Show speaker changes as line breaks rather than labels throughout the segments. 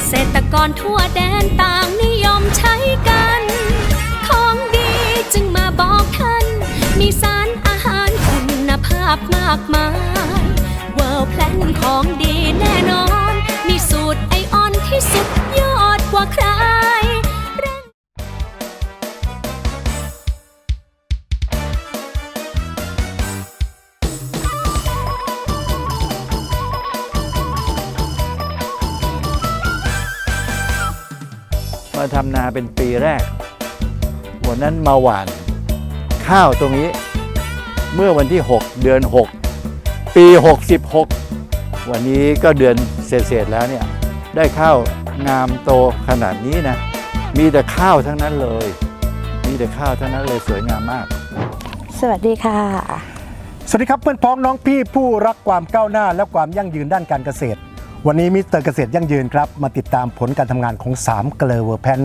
กษตรกรทั่วแดนต่างนิยมใช้กัน ของดีจึงมาบอกท่าน มีสารอาหารคุณภาพมากมายเวิร์แพลนของดีแน่นอน มีสูตรไอออนที่สุดยอดกว่าใคร
ทำนาเป็นปีแรก วันนั้นมาหว่าน ข้าวตรงนี้ เมื่อวันที่ 6 เดือน 6 ปี 66 วันนี้ก็เดือนเศษๆแล้วเนี่ย ได้ข้าวงามโตขนาดนี้นะ มีแต่ข้าวทั้งนั้นเลย มีแต่ข้าวทั้งนั้นเลยสวยงามมาก
สวัสดีค่ะ
สวัสดีครับเพื่อนพ้องน้องพี่ผู้รักความก้าวหน้าและความยั่งยืนด้านการเกษตร วันนี้มิสเตอร์เกษตรยั่งยืนครับ มาติดตามผลการทำงานของ3เกลอเวอร์แพน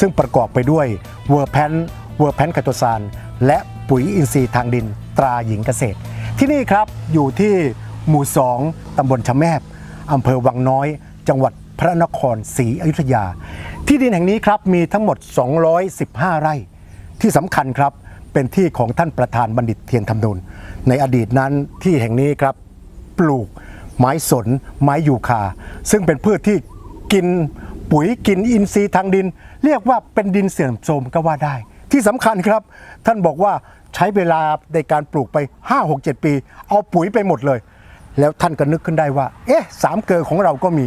ซึ่งประกอบไปด้วยเวอร์แพนเวอร์แพนคาโตซานและปุ๋ยอินทรีย์ทางดินตราหญิงเกษตร ที่นี่ครับอยู่ที่หมู่ 2 ตำบลชะแมบอำเภอวังน้อย จังหวัดพระนครศรีอยุธยา ที่ดินแห่งนี้ครับมีทั้งหมด 215 ไร่ ที่สำคัญครับเป็นที่ของท่านประธานบัณฑิตเทียนทำนุนในอดีตนั้นที่แห่งนี้ครับปลูก ไม้สน ไม้ยูคา ซึ่งเป็นพืชที่กินปุ๋ยกินอินทรีย์ทางดิน เรียกว่าเป็นดินเสื่อมโทรมก็ว่าได้ ที่สำคัญครับ ท่านบอกว่าใช้เวลาในการปลูกไป 5-6-7 ปี เอาปุ๋ยไปหมดเลย แล้วท่านก็นึกขึ้นได้ว่า เอ๊ะสามเกลอของเราก็มี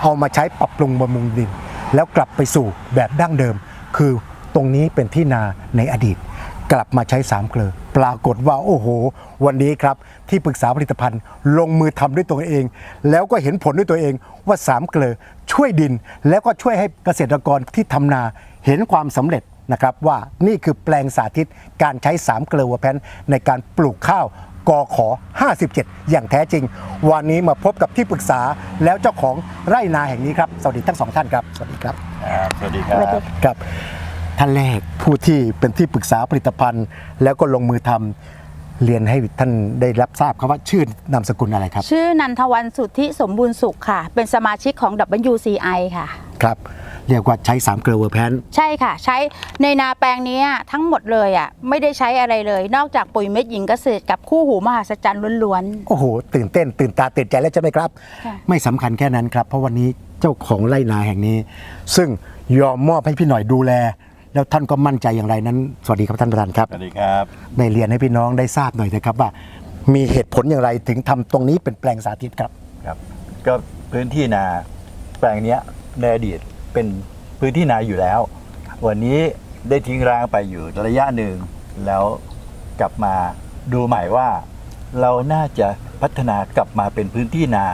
เอามาใช้ปรับปรุงบำรุงดิน แล้วกลับไปสู่แบบดั้งเดิม คือตรงนี้เป็นที่นาในอดีต กลับมาใช้สามเกลอปรากฏว่าโอ้โห วันนี้ครับที่ปรึกษาผลิตภัณฑ์ลงมือทำด้วยตัวเอง แล้วก็เห็นผลด้วยตัวเองว่าสามเกลอช่วยดิน แล้วก็ช่วยให้เกษตรกรที่ทำนาเห็นความสำเร็จนะครับว่านี่คือแปลงสาธิตการใช้สามเกลอวัวแพนในการปลูกข้าวกอขอ 57 อย่างแท้จริง วันนี้มาพบกับที่ปรึกษาแล้วเจ้าของไร่นาแห่งนี้ครับ สวัสดีทั้งสองท่านครับ สวัสดีครับ
สวัสดีครับ
ครับ ท่านแรกผู้ที่เป็นที่ปรึกษาผลิตภัณฑ์ แล้วก็ลงมือทำเรียนให้ท่านได้รับทราบครับว่าชื่อนามสกุลอะไรครับ
ชื่อนันทวันสุทธิสมบูรณ์สุขค่ะ เป็นสมาชิกของ WCI ค่ะ
ครับ เรียกว่าใช้3เกลือเวอร์แพน
ใช่ค่ะ ใช้ในนาแปลงนี้ทั้งหมดเลยอะไม่ได้ใช้อะไรเลย นอกจากปุ๋ยเม็ดหญิงเกษตรกับคู่หูมหัศจรรย์ล้วน
โอ้โห ตื่นเต้น ตื่นตาตื่นใจแล้วใช่ไหมครับ
ค่ะ
ไม่สำคัญแค่นั้นครับ เพราะวันนี้เจ้าของไร่นาแห่งนี้ ซึ่งยอมมอบให้พี่หน่อยดูแล แล้วท่านก็มั่นใจอย่างไรนั้น สวัสดีครับท่านประธานครับ
สวัสดีครับ
ได้เรียนให้พี่น้องได้ทราบหน่อยนะครับว่า มีเหตุผลอย่างไรถึงทำตรงนี้เป็นแปลงสาธิตครับ
ครับ ก็พื้นที่นาแปลงเนี้ยในอดีตเป็นพื้นที่นาอยู่แล้ว วันนี้ได้ทิ้งร้างไปอยู่ระยะหนึ่งแล้วกลับมาดูใหม่ว่า เราน่าจะพัฒนากลับมาเป็นพื้นที่นา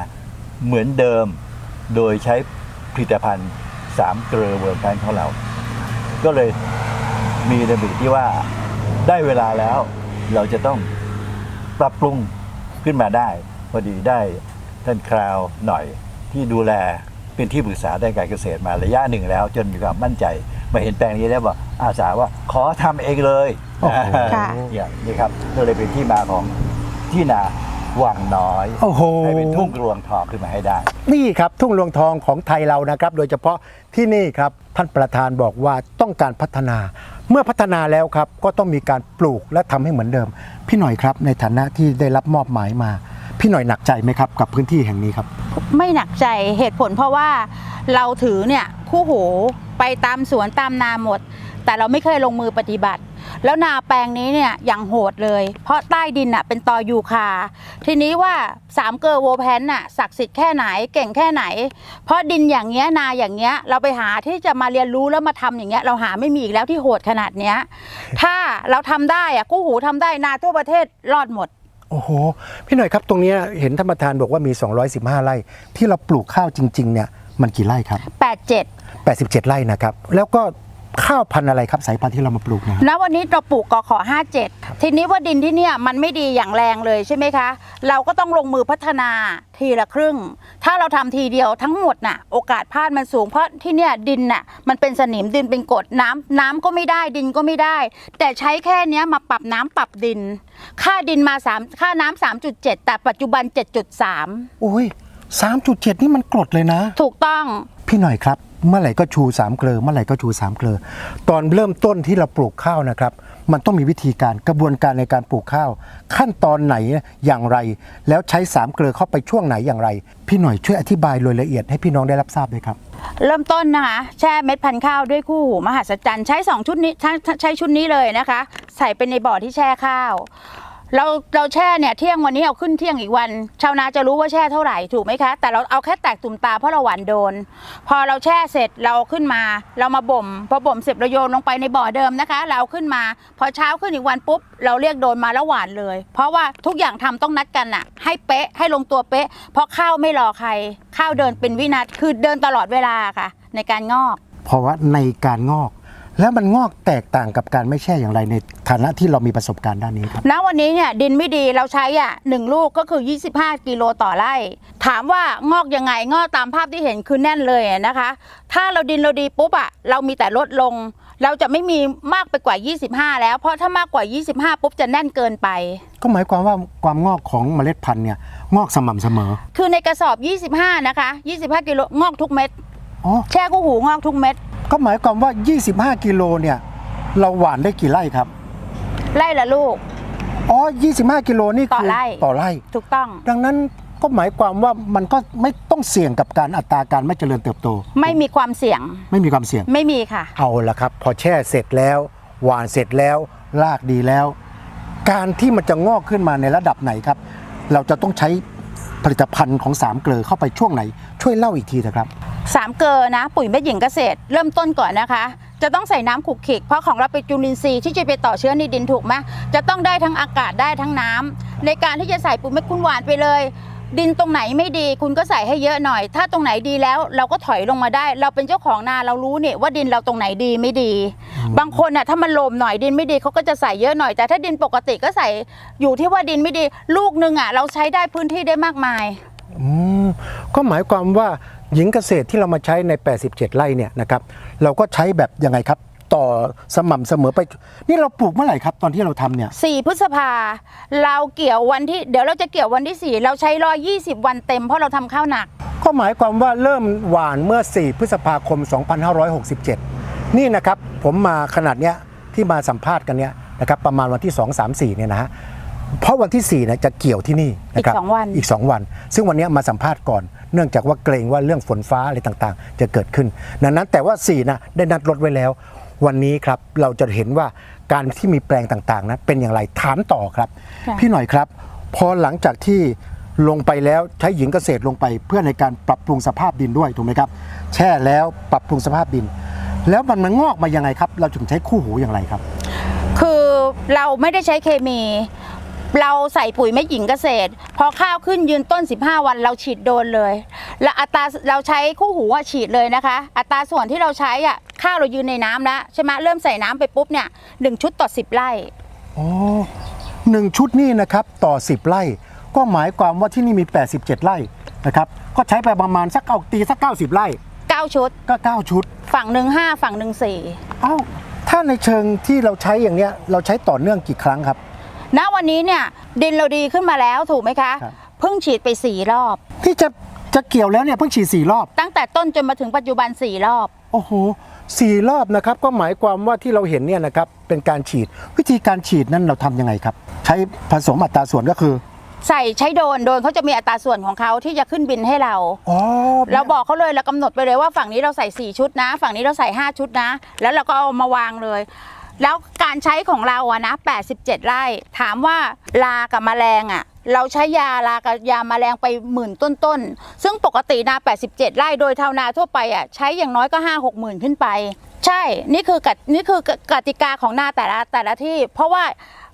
เหมือนเดิม โดยใช้ผลิตภัณฑ์สามเกลือเวิร์กแพนของเรา ก็เลยมีระเบียบที่ว่าได้เวลาแล้ว เราจะต้องปรับปรุงขึ้นมาได้ พอดีได้ท่านคราวหน่อยที่ดูแลเป็นที่ปรึกษาด้านการเกษตรมาระยะหนึ่งแล้ว จนมีความมั่นใจ มาเห็นแปลงนี้แล้วบอกอาสาว่าขอทำเองเลย
โอ้โห
ค่ะ
อย่างนี้ครับก็เลยเป็นที่มาของที่นา วังน้อย
โอ้โห
ให้เป็นทุ่งรวงทองขึ้นมาให้ได้
นี่ครับทุ่งรวงทองของไทยเรานะครับ โดยเฉพาะที่นี่ครับท่านประธานบอกว่าต้องการพัฒนา เมื่อพัฒนาแล้วครับก็ต้องมีการปลูกและทำให้เหมือนเดิม พี่หน่อยครับในฐานะที่ได้รับมอบหมายมา พี่หน่อยหนักใจไหมครับกับพื้นที่แห่งนี้ครับ
ๆไม่หนักใจเหตุผลเพราะว่าเราถือเนี่ยคู่หูไปตามสวนตามนาหมด แต่เราไม่เคยลงมือปฏิบัติ แล้วนาแปลงนี้เนี่ยอย่างโหดเลย เพราะใต้ดินอะเป็นตอยูคา ทีนี้ว่าสามเกอร์โวแพนน่ะศักดิ์สิทธิ์แค่ไหนเก่งแค่ไหน เพราะดินอย่างเงี้ยนาอย่างเงี้ยเราไปหาที่จะมาเรียนรู้แล้วมาทำอย่างเงี้ยเราหาไม่มีอีกแล้วที่โหดขนาดเนี้ยถ้าเราทำได้อะกู้หูทำได้นาทั่วประเทศรอดหมด
โอ้โห พี่หน่อยครับตรงเนี้ยเห็นท่านประธานบอกว่ามี 215 ไร่ ที่เราปลูกข้าวจริง ๆ เนี่ย มันกี่ไร่ครับ
87
87 ไร่นะครับ แล้วก็ ข้าวพันธุ์อะไรครับสายพันธุ์ที่เรามาปลูกเนะ
ณวันนี้เราปลูกกขอ57 ทีนี้ว่าดินที่เนี่ยมันไม่ดีอย่างแรงเลยใช่ไหมคะ เราก็ต้องลงมือพัฒนาทีละครึ่ง ถ้าเราทำทีเดียวทั้งหมดน่ะโอกาสพลาดมันสูงเพราะที่เนี่ยดินน่ะมันเป็นสนิมดินเป็นกรดน้ำน้ำก็ไม่ได้ดินก็ไม่ได้ แต่ใช้แค่เนี้ยมาปรับน้ำปรับดิน ค่าดินมา3ค่าน้ำ3.7 แต่ปัจจุบัน 7.3
โอ้ย3.7 นี่มันกรดเลยนะ
ถูกต้อง
พี่หน่อยครับ เมื่อไหร่ก็ชูสามเกลือเมื่อไหร่ก็ชูสามเกลือตอนเริ่มต้นที่เราปลูกข้าวนะครับ มันต้องมีวิธีการกระบวนการในการปลูกข้าว ขั้นตอนไหนอย่างไร แล้วใช้สามเกลือเข้าไปช่วงไหนอย่างไร พี่หน่อยช่วยอธิบายโดยละเอียดให้พี่น้องได้รับทราบเลยครับ
เริ่มต้นนะคะแช่เม็ดพันธุ์ข้าวด้วยคู่หูมหัศจรรย์ใช้ 2 ชุดนี้ใช้ใช้ชุดนี้เลยนะคะ ใส่เป็นในบ่อที่แช่ข้าว เราเราแช่เนี่ยเที่ยงวันนี้เอาขึ้นเที่ยงอีกวัน ชาวนาจะรู้ว่าแช่เท่าไหร่ถูกไหมคะ แต่เราเอาแค่แตกตุ่มตาเพราะเราหวานโดน พอเราแช่เสร็จเราเอาขึ้นมา เรามาบ่มพอบ่มเสร็จเราโยนลงไปในบ่อเดิมนะคะ เราเอาขึ้นมา พอเช้าขึ้นอีกวันปุ๊บ เราเรียกโดนมาแล้วหวานเลย เพราะว่าทุกอย่างทำต้องนัดกันอะให้เป๊ะให้ลงตัวเป๊ะ เพราะข้าวไม่รอใคร ข้าวเดินเป็นวินาทีคือเดินตลอดเวลาค่ะ ในการงอก
เพราะว่าในการงอก แล้วมันงอกแตกต่างกับการไม่แช่อย่างไรในฐานะที่เรามีประสบการณ์ด้านนี้ครับ
ณวันนี้เนี่ยดินไม่ดีเราใช้อะหนึ่งลูกก็คือ 25 กิโลต่อไร่ ถามว่างอกยังไงงอกตามภาพที่เห็นคือแน่นเลยอะนะคะ ถ้าเราดินเราดีปุ๊บอะเรามีแต่ลดลง เราจะไม่มีมากไปกว่า 25 แล้วเพราะถ้ามากกว่า 25 ปุ๊บจะแน่นเกินไป
ก็หมายความว่าความงอกของเมล็ดพันธุ์เนี่ยงอกสม่ำเสมอ
คือในกระสอบ 25 นะคะ 25 กิโลงอกทุกเม็ด
อ๋อ
แช่คู่หูงอกทุกเม็ด
ก็หมายความว่า 25 กิโลเนี่ย เราหว่านได้กี่ไร่ครับ
ไร่ละลูก
อ๋อ 25 กิโลนี่
ต่อ
คือ
ไร่
ต่อไร่
ถูกต้อง
ดังนั้นก็หมายความว่ามันก็ไม่ต้องเสี่ยงกับการอัตราการไม่เจริญเติบโต
ไม่มีความเสี่ยง
ไม่มีความเสี่ยง
ไม่มีค่ะ
เอาละครับ พอแช่เสร็จแล้ว หว่านเสร็จแล้ว รากดีแล้ว การที่มันจะงอกขึ้นมาในระดับไหนครับ เราจะต้องใช้ผลิตภัณฑ์ของสามเกลือเข้าไปช่วงไหน ช่วยเล่าอีกทีนะครับ
สามเกลอนะปุ๋ยเม็ดหญิงเกษตร เริ่มต้นก่อนนะคะ จะต้องใส่น้ำขลุกขลิกเพราะของเราเป็นจุลินทรีย์ที่จะไปต่อเชื้อในดินถูกไหมจะต้องได้ทั้งอากาศได้ทั้งน้ำในการที่จะใส่ปุ๋ยเม็ดคุณหวานไปเลย ดินตรงไหนไม่ดี คุณก็ใส่ให้เยอะหน่อย ถ้าตรงไหนดีแล้วเราก็ถอยลงมาได้ เราเป็นเจ้าของนาเรารู้เนี่ยว่าดินเราตรงไหนดีไม่ดี บางคนน่ะถ้ามันโลมหน่อยดินไม่ดีเขาก็จะใส่เยอะหน่อย แต่ถ้าดินปกติก็ใส่อยู่ที่ว่าดินไม่ดี ลูกหนึ่งอะเราใช้ได้พื้นที่ได้มากมาย
อืมก็หมายความว่า หญิงเกษตรที่เรามาใช้ใน 87 ไร่เนี่ยนะครับเราก็ใช้แบบยังไงครับ ต่อสม่ำเสมอไป นี่เราปลูกเมื่อไหร่ครับตอนที่เราทำเนี่ย
4พฤษภาเราเกี่ยววันที่เดี๋ยวเราจะเกี่ยววันที่4เราใช้รอ20วันเต็มเพราะเราทำข้าวหนัก
ก็หมายความว่าเริ่มหว่านเมื่อ 4 พฤษภาคม 2567 นี่นะครับผมมาขนาดเนี้ยที่มาสัมภาษณ์กันเนี้ยนะครับประมาณวันที่ 2 3 4 เนี่ยนะฮะเพราะวันที่4เนี่ยจะเกี่ยวที่นี่นะครับ
อีกสองวัน
อีก 2 วัน ซึ่งวันเนี้ยมาสัมภาษณ์ก่อน เนื่องจากว่าเกรงว่าเรื่องฝนฟ้าอะไรต่างๆ จะเกิดขึ้น ดังนั้นแต่ว่า4นะได้นัดรถไว้แล้ว วันนี้ครับเราจะเห็นว่าการที่มีแปลงต่างๆนั้นเป็นอย่างไรถามต่อครับ
ค่ะ
พี่หน่อยครับ พอหลังจากที่ลงไปแล้วใช้หญิงเกษตรลงไป เพื่อในการปรับปรุงสภาพดินด้วยถูกไหมครับ แช่แล้วปรับปรุงสภาพดิน แล้วมันมันงอกมายังไงครับ เราถึงใช้คู่หูอย่างไรครับ
คือเราไม่ได้ใช้เคมี เราใส่ปุ๋ยเม็ดหญิงเกษตร พอข้าวขึ้นยืนต้น 15 วันเราฉีดโดนเลยและอัตราเราใช้คู่หูอะฉีดเลยนะคะ อัตราส่วนที่เราใช้อะข้าวเรายืนในน้ำแล้วใช่ไหมเริ่มใส่น้ำไปปุ๊บเนี่ยหนึ่งชุดต่อ 10 ไร่
อ๋อหนึ่งชุดนี่นะครับต่อ 10 ไร่ ก็หมายความว่าที่นี่มี 87 ไร่นะครับก็ใช้ไปประมาณสักเอาตีสัก 90 ไร่
9 ชุด
ก็ 9 ชุด
ฝั่งหนึ่งห้าฝั่งหนึ่งสี่
เอ้าถ้าในเชิงที่เราใช้อย่างเนี้ยเราใช้ต่อเนื่องกี่ครั้งครับ
ณวันนี้เนี่ยดินเราดีขึ้นมาแล้วถูกไหมคะ
ครับ
เพิ่งฉีดไปสี่รอบ
ที่จะจะเกี่ยวแล้วเนี่ยเพิ่งฉีดสี่รอบ
ตั้งแต่ต้นจนมาถึงปัจจุบันสี่รอบ
โอ้โหสี่รอบนะครับก็หมายความว่าที่เราเห็นเนี่ยนะครับเป็นการฉีด วิธีการฉีดนั้นเราทำยังไงครับ ใช้ผสมอัตราส่วนก็คือ
ใส่ใช้โดรนโดรนเขาจะมีอัตราส่วนของเขาที่จะขึ้นบินให้เรา
อ๋อ
เราบอกเขาเลยเรากำหนดไปเลยว่าฝั่งนี้เราใส่ 4 ชุดนะ ฝั่งนี้เราใส่ 5 ชุดนะ แล้วเราก็เอามาวางเลย แล้วการใช้ของเราอะนะ87 ไร่ ถามว่าลากับแมลงอะเราใช้ยาลากับยาแมลงไปหมื่นต้นๆ ซึ่งปกตินา 87 ไร่โดยชาวนาทั่วไปอะใช้อย่างน้อยก็ 5 6หมื่นขึ้นไป ใช่ นี่คือกตินี่คือกติกาของนาแต่ละแต่ละที่ เพราะว่า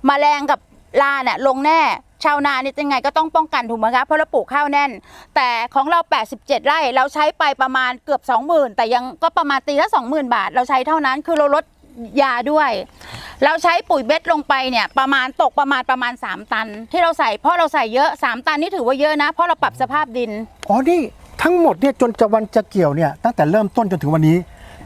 แมลงกับลาเนี่ยลงแน่ ชาวนานี่ยังไงก็ต้องป้องกันถูกไหมคะเพราะเราปลูกข้าวแน่น แต่ของเรา 87 ไร่เราใช้ไปประมาณเกือบ 20,000 แต่ยังก็ประมาณตีละ20,000 บาท เราใช้เท่านั้นคือเราลด ยาด้วย เราใช้ปุ๋ยเบ็ดลงไปเนี่ยประมาณตกประมาณประมาณ 3 ตัน ที่เราใส่เพราะเราใส่เยอะ 3 ตันนี่ถือว่าเยอะนะ เพราะเราปรับสภาพดิน
อ๋อนี่ทั้งหมดเนี่ยจนจะวันจะเกี่ยวเนี่ยตั้งแต่เริ่มต้นจนถึงวันนี้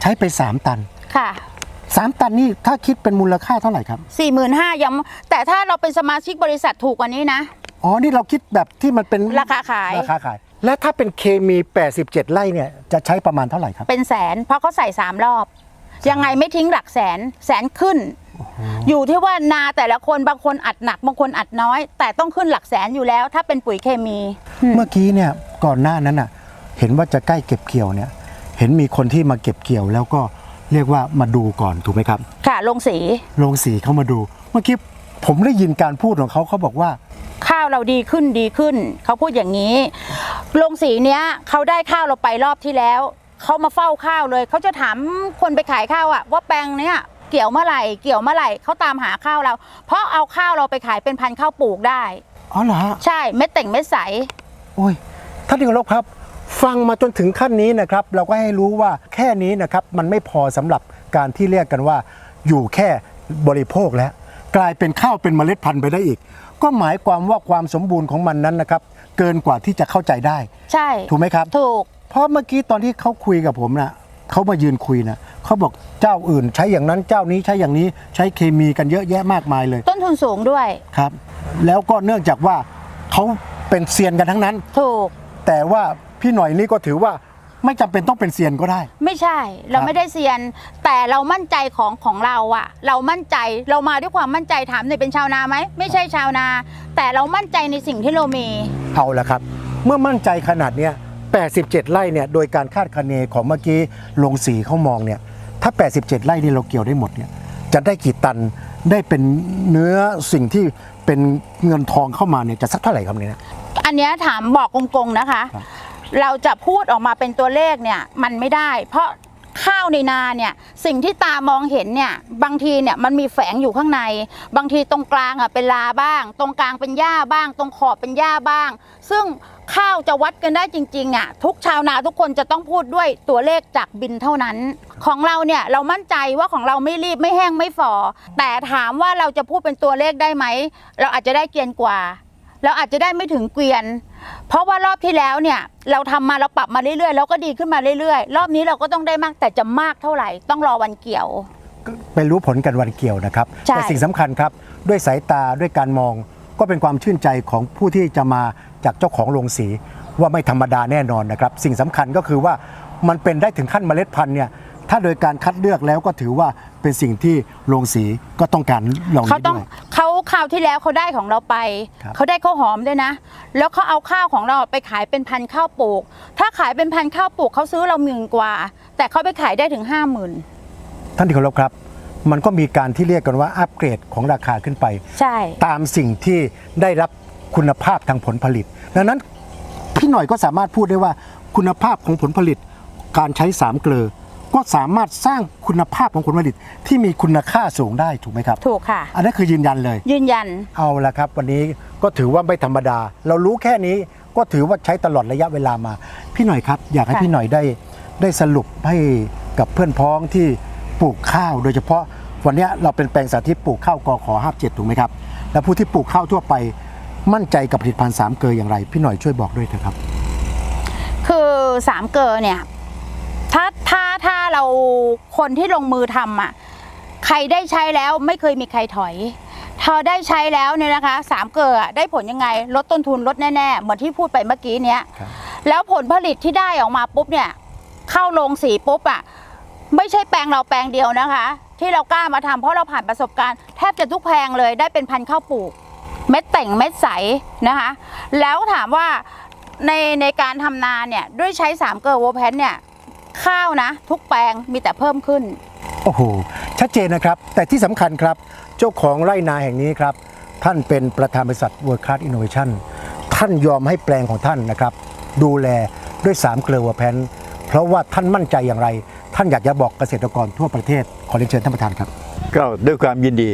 ใช้ไป 3 ตัน
ค่ะ
3 ตันนี่ถ้าคิดเป็นมูลค่าเท่าไหร่ครับ
45,000ยังแต่ถ้าเราเป็นสมาชิกบริษัทถูกกว่านี้นะ
อ๋อนี่เราคิดแบบที่มันเป็น
ราคาขาย
ราคาขาย และถ้าเป็นเคมี 87 ไร่เนี่ยจะใช้ประมาณเท่าไหร่ครับ
เป็นแสนเพราะเขาใส่สามรอบ ยังไงไม่ทิ้งหลักแสนแสนขึ้น อยู่ที่ว่านาแต่ละคนบางคนอัดหนักบางคนอัดน้อย แต่ต้องขึ้นหลักแสนอยู่แล้ว ถ้าเป็นปุ๋ยเคมี
เมื่อกี้เนี่ยก่อนหน้านั้นน่ะ เห็นว่าจะใกล้เก็บเกี่ยวเนี่ย เห็นมีคนที่มาเก็บเกี่ยวแล้วก็เรียกว่ามาดูก่อนถูกไหมครับ
ค่ะลงสี
โรงสีเขามาดู เมื่อกี้ผมได้ยินการพูดของเขาเขาบอกว่า
ข้าวเราดีขึ้นดีขึ้น เขาพูดอย่างนี้โรงสีเนี้ยเขาได้ข้าวเราไปรอบที่แล้ว เขามาเฝ้าข้าวเลยเขาจะถามคนไปขายข้าวอะว่าแปลงเนี้ยเกี่ยวเมื่อไหร่เกี่ยวเมื่อไหร่เขาตามหาข้าวเรา เพราะเอาข้าวเราไปขายเป็นพันธุ์ข้าวปลูกได้
อ๋อเหรอฮะ
ใช่เม็ดแต่งเม็ดใส
โอ้ยท่านที่เคารพครับ ฟังมาจนถึงขั้นนี้นะครับ เราก็ให้รู้ว่าแค่นี้นะครับ มันไม่พอสำหรับการที่เรียกกันว่า อยู่แค่บริโภคแล้ว กลายเป็นข้าวเป็นเมล็ดพันธุ์ไปได้อีก ก็หมายความว่าความสมบูรณ์ของมันนั้นนะครับ เกินกว่าที่จะเข้าใจได้
ใช่
ถูกไหมครับ
ถูก
เพราะเมื่อกี้ตอนที่เขาคุยกับผมนะเขามายืนคุยนะเขาบอกเจ้าอื่น ใช้อย่างนั้นเจ้านี้ใช้อย่างนี้ใช้เคมีกันเยอะแยะมากมายเลย
ต้นทุนสูงด้วย
ครับ แล้วก็เนื่องจากว่าเขาเป็นเซียนกันทั้งนั้น
ถูก
แต่ว่าพี่หน่อยนี่ก็ถือว่าไม่จำเป็นต้องเป็นเซียนก็ได้
ไม่ใช่เรา
ครับ
ไม่ได้เซียน แต่เรามั่นใจของของเราอะเรามั่นใจเรามาด้วยความมั่นใจถามหน่อยเป็นชาวนาไหมไม่ใช่ชาวนา แต่เรามั่นใจในสิ่งที่เรามี
เอาละครับ เมื่อมั่นใจขนาดเนี้ย 87 ไร่เนี่ยโดยการคาดคะเนของเมื่อกี้ลงสีเขามองเนี่ยถ้า 87 ไร่นี่เราเกี่ยวได้หมดเนี่ยจะได้กี่ตันได้เป็นเนื้อสิ่งที่เป็นเงินทองเข้ามาเนี่ยจะสักเท่าไหร่ครับเนี่ย
อันเนี้ยถามบอกกงๆนะคะ
ครับ
เราจะพูดออกมาเป็นตัวเลขเนี่ยมันไม่ได้ เพราะข้าวในนาเนี่ยสิ่งที่ตามองเห็นเนี่ยบางทีเนี่ยมันมีแฝงอยู่ข้างใน บางทีตรงกลางอะเป็นลาบ้าง ตรงกลางเป็นหญ้าบ้าง ตรงขอบเป็นหญ้าบ้าง ซึ่ง ข้าวจะวัดกันได้จริงๆอะทุกชาวนาทุกคนจะต้องพูดด้วยตัวเลขจากบินเท่านั้น ของเราเนี่ยเรามั่นใจว่าของเราไม่รีบไม่แห้งไม่ฝ่อแต่ถามว่าเราจะพูดเป็นตัวเลขได้ไหมเราอาจจะได้เกรียนกว่า เราอาจจะได้ไม่ถึงเกวียน เพราะว่ารอบที่แล้วเนี่ยเราทำมาเราปรับมาเรื่อยๆแล้วก็ดีขึ้นมาเรื่อยๆ รอบนี้เราก็ต้องได้มากแต่จะมากเท่าไหร่ต้องรอวันเกี่ยว
ไปรู้ผลกันวันเกี่ยวนะครับ
ใช่
แต่สิ่งสำคัญครับด้วยสายตาด้วยการมอง ก็เป็นความชื่นใจของผู้ที่จะมาจากเจ้าของโรงสีว่าไม่ธรรมดาแน่นอนนะครับสิ่งสำคัญก็คือว่ามันเป็นได้ถึงขั้นเมล็ดพันธุ์เนี่ยถ้าโดยการคัดเลือกแล้วก็ถือว่าเป็นสิ่งที่โรงสีก็ต้องการเหล่า
เขา
นี้
ต้อง
ด้วย
เขาคราวที่แล้วเขาได้ของเราไป
ครับ
เขาได้ข้าวหอมด้วยนะ แล้วเขาเอาข้าวของเราไปขายเป็นพันธุ์ข้าวปลูก ถ้าขายเป็นพันธุ์ข้าวปลูกเขาซื้อเราหมื่นกว่า แต่เขาไปขายได้ถึงห้าหมื่น
ท่านที่เคารพครับ มันก็มีการที่เรียกกันว่าอัปเกรดของราคาขึ้นไป
ใช่
ตามสิ่งที่ได้รับคุณภาพทางผลผลิต ดังนั้นพี่หน่อยก็สามารถพูดได้ว่าคุณภาพของผลผลิต การใช้สามเกลือ ก็สามารถสร้างคุณภาพของผลผลิตที่มีคุณค่าสูงได้ถูกไหมครับ
ถูกค่ะ
อันนั้นคือยืนยันเลย
ยืนยัน
เอาละครับ วันนี้ก็ถือว่าไม่ธรรมดา เรารู้แค่นี้ก็ถือว่าใช้ตลอดระยะเวลามา พี่หน่อยครับ อยากให้
ค่ะ
พี่หน่อยได้ได้สรุปให้กับเพื่อนพ้องที่ ปลูกข้าวโดยเฉพาะวันนี้เราเป็นแปลงสาธิตปลูกข้าวกอขอ57ถูกไหมครับ แล้วผู้ที่ปลูกข้าวทั่วไปมั่นใจกับผลิตภัณฑ์สามเกลออย่างไร พี่หน่อยช่วยบอกด้วยเถอะครับ
คือสามเกลอเนี่ยถ้าถ้าถ้าเราคนที่ลงมือทำอะใครได้ใช้แล้วไม่เคยมีใครถอยพอได้ใช้แล้วเนี่ยนะคะสามเกลออะได้ผลยังไง ลดต้นทุนลดแน่ๆ เหมือนที่พูดไปเมื่อกี้เนี้ย
ครับ
แล้วผลผลิตที่ได้ออกมาปุ๊บเนี่ย เข้าโรงสีปุ๊บอะ ไม่ใช่แปลงเราแปลงเดียวนะคะ ที่เรากล้ามาทำเพราะเราผ่านประสบการณ์แทบจะทุกแปลงเลยได้เป็นพันธุ์ข้าวปลูก เม็ดแต่งเม็ดใสนะคะ แล้วถามว่าในในการทำนาเนี่ยด้วยใช้3ามเกลอโวแพนเนี่ยข้าวนะ ทุกแปลงมีแต่เพิ่มขึ้น
โอ้โห ชัดเจนนะครับ แต่ที่สำคัญครับ เจ้าของไร่นาแห่งนี้ครับ ท่านเป็นประธานบริษัท World Class Innovation ท่านยอมให้แปลงของท่านนะครับ ดูแลด้วย3เกลือวัวแพนเพราะว่าท่านมั่นใจอย่างไร ท่านอยากจะบอกเกษตรกรทั่วประเทศขอเรียนเชิญท่านประธานครับ
ก็ด้วยความยินดี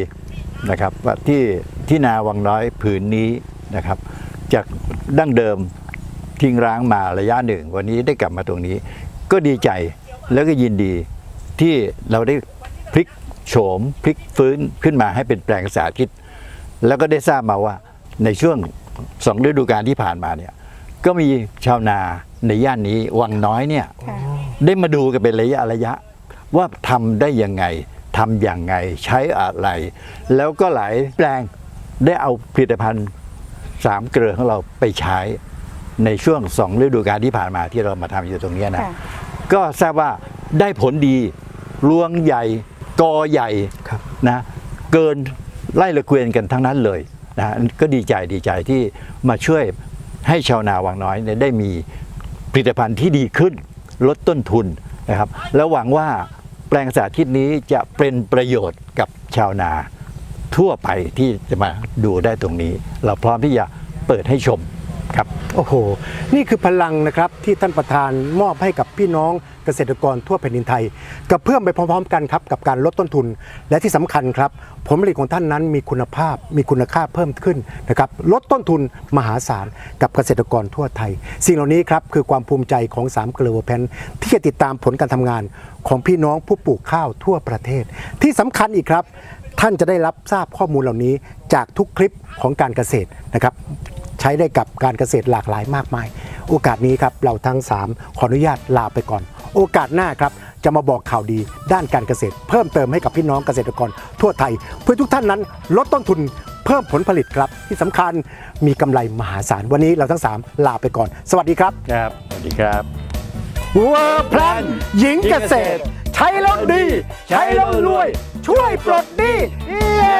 นะครับว่าที่ที่นาวังน้อยผืนนี้นะครับ จากดั้งเดิมทิ้งร้างมาระยะหนึ่ง วันนี้ได้กลับมาตรงนี้ ก็ดีใจแล้วก็ยินดีที่เราได้พลิกโฉมพลิกฟื้นขึ้นมาให้เป็นแปลงสาธิต แล้วก็ได้ทราบมาว่าในช่วงสองฤดูกาลที่ผ่านมาเนี่ยก็มีชาวนาในย่านนี้วังน้อยเนี่ย ได้มาดูกันเป็นระยะระยะ ว่าทำได้ยังไงทำอย่างไงใช้อะไร แล้วก็หลายแปลงได้เอาผลิตภัณฑ์สามเกลือของเราไปใช้ในช่วงสองฤดูกาลที่ผ่านมาที่เรามาทำอยู่ตรงเนี้ยนะ
ค่ะ
ก็ทราบว่าได้ผลดีรวงใหญ่กอใหญ่
ครับ
นะเกินไล่ละเกวียนกันทั้งนั้นเลยนะก็ดีใจดีใจที่มาช่วยให้ชาวนาวังน้อยเนี่ยได้มีผลิตภัณฑ์ที่ดีขึ้น ลดต้นทุนนะครับ แล้วหวังว่าแปลงสาธิตนี้จะเป็นประโยชน์กับชาวนาทั่วไปที่จะมาดูได้ตรงนี้ เราพร้อมที่จะเปิดให้ชม ครับ
โอ้โห นี่คือพลังนะครับที่ท่านประธานมอบให้กับพี่น้องเกษตรกรทั่วแผ่นดินไทยกับเพื่อมไปพร้อมๆ กันครับกับการลดต้นทุน และที่สำคัญครับผลผลิตของท่านนั้นมีคุณภาพมีคุณค่าเพิ่มขึ้นนะครับลดต้นทุนมหาศาลกับเกษตรกรทั่วไทย สิ่งเหล่านี้ครับคือความภูมิใจของ3เกลือแพนที่จะติดตามผลการทำงานของพี่น้องผู้ปลูกข้าวทั่วประเทศ ที่สำคัญอีกครับ ท่านจะได้รับทราบข้อมูลเหล่านี้จากทุกคลิปของการเกษตรนะครับ ใช้ได้กับการเกษตรหลากหลายมากมาย โอกาสนี้ครับเราทั้ง 3 ขออนุญาตลาไปก่อน โอกาสหน้าครับจะมาบอกข่าวดีด้านการเกษตร เพิ่มเติมให้กับพี่น้องเกษตรกรทั่วไทย เพื่อทุกท่านนั้นลดต้นทุนเพิ่มผลผลิตครับ ที่สำคัญมีกำไรมหาศาลวันนี้เราทั้ง 3 ลาไปก่อน สวัสดีครับ
ครับสวัสดีครับ
เวอร์แพลนหญิงเกษตร ใช้แล้วดี ใช้แล้วรวย ช่วยปลดหนี้เย้